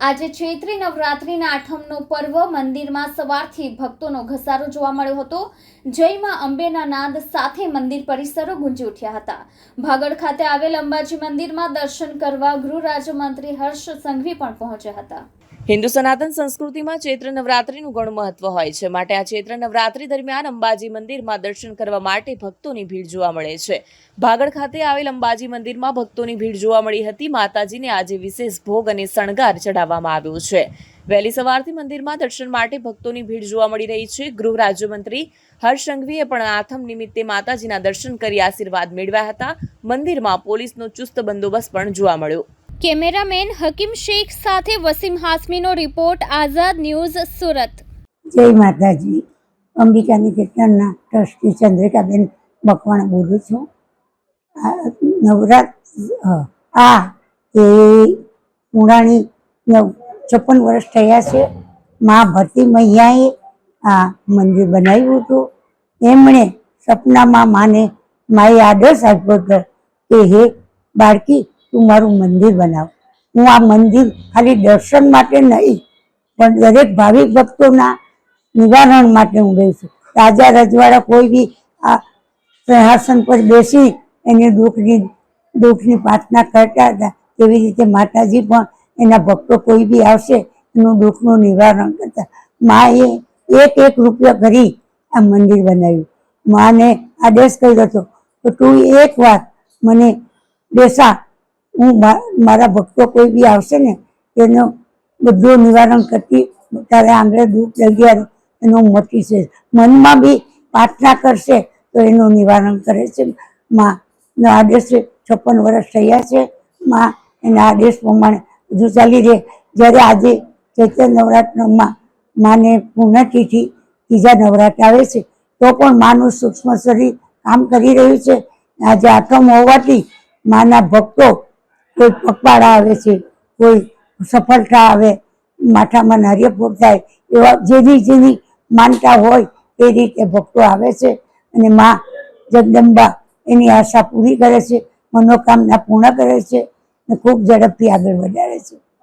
આજે ચૈત્રી નવરાત્રિના આઠમનો પર્વ મંદિરમાં સવારથી ભક્તોનો ઘસારો જોવા મળ્યો હતો. જયમાં અંબેના નાદ સાથે મંદિર પરિસરો ગુંજી ઉઠ્યા હતા. ભાગળ ખાતે આવેલ અંબાજી મંદિરમાં દર્શન કરવા ગૃહ રાજ્યમંત્રી હર્ષ સંઘવી પણ પહોંચ્યા હતા. હિન્દુ સનાતન સંસ્કૃતિમાં ચૈત્ર નવરાત્રીનું ઘણું મહત્વ હોય છે. માટે આ ચૈત્ર નવરાત્રી દરમિયાન અંબાજી મંદિરમાં દર્શન કરવા માટે ભક્તોની ભીડ જોવા મળે છે. ભાગળ ખાતે આવેલ અંબાજી મંદિરમાં ભક્તોની ભીડ જોવા મળી હતી. માતાજીને આજે વિશેષ ભોગ અને શણગાર ચડાવવામાં આવ્યો છે. વહેલી સવારથી મંદિરમાં દર્શન માટે ભક્તોની ભીડ જોવા મળી રહી છે. ગૃહ રાજ્યમંત્રી હર્ષ સંઘવીએ પણ આથમ નિમિત્તે માતાજીના દર્શન કરી આશીર્વાદ મેળવ્યા હતા. મંદિરમાં પોલીસનો ચુસ્ત બંદોબસ્ત પણ જોવા મળ્યો. કેમેરામેન હકીમ શેખ સાથે વસીમ હાસમીનો રિપોર્ટ, આઝાદ ન્યૂઝ, સુરત. જય માતાજી. અંબિકાની કીર્તનના ટ્રસ્ટી ચંદ્રિકાબેન મકવાણ બોલું છું. નવરાત્ર નવરાત આ એ નવ, છપ્પન વર્ષ થયા છે. મા ભરતી મૈયાએ આ મંદિર બનાવ્યું હતું. એમણે સપનામાં માને માએ આદર્શ આપ્યો હતો કે હે બાળકી તું મારું મંદિર બનાવ. હું આ મંદિર ખાલી દર્શન માટે નહીં, પણ દરેક ભાવિક ભક્તોના નિવારણ માટે હું ગઈ છું. રાજા રજવાડા કોઈ બી આ સિંહાસન પર બેસી એની દુઃખની દુઃખની પ્રાર્થના કરતા હતા. તેવી રીતે માતાજી પણ એના ભક્તો કોઈ બી આવશે એનું દુઃખનું નિવારણ કરતા. માએ એક એક રૂપિયા કરી આ મંદિર બનાવ્યું. માને આદેશ કર્યો હતો તો તું એક વાર મને બેસા હું મારા ભક્તો કોઈ બી આવશે ને, એનું બધું નિવારણ કરતી તારે આંગળે દુઃખ જગ્યા એનું મટી છે મનમાં બી પ્રાર્થના કરશે તો એનું નિવારણ કરે છે. માં આદેશ છપ્પન વર્ષ થયા છે. માં, એના આદેશ પ્રમાણે બધું ચાલી રહે. જ્યારે આજે ચૈત્ર નવરાત્રમાં માને પૂર્ણતિથિ ત્રીજા નવરાત્ર આવે છે, તો પણ માનું સૂક્ષ્મ શરીર કામ કરી રહ્યું છે. આજે આઠમ હોવાથી માના ભક્તો કોઈ પગપાળા આવે છે, કોઈ સફળતા આવે, માથામાં નારિયેળ થાય એવા જેની જેની માનતા હોય એ રીતે ભક્તો આવે છે અને મા જગદંબા એની આશા પૂરી કરે છે, મનોકામના પૂર્ણ કરે છે અને ખૂબ ઝડપથી આગળ વધારે છે.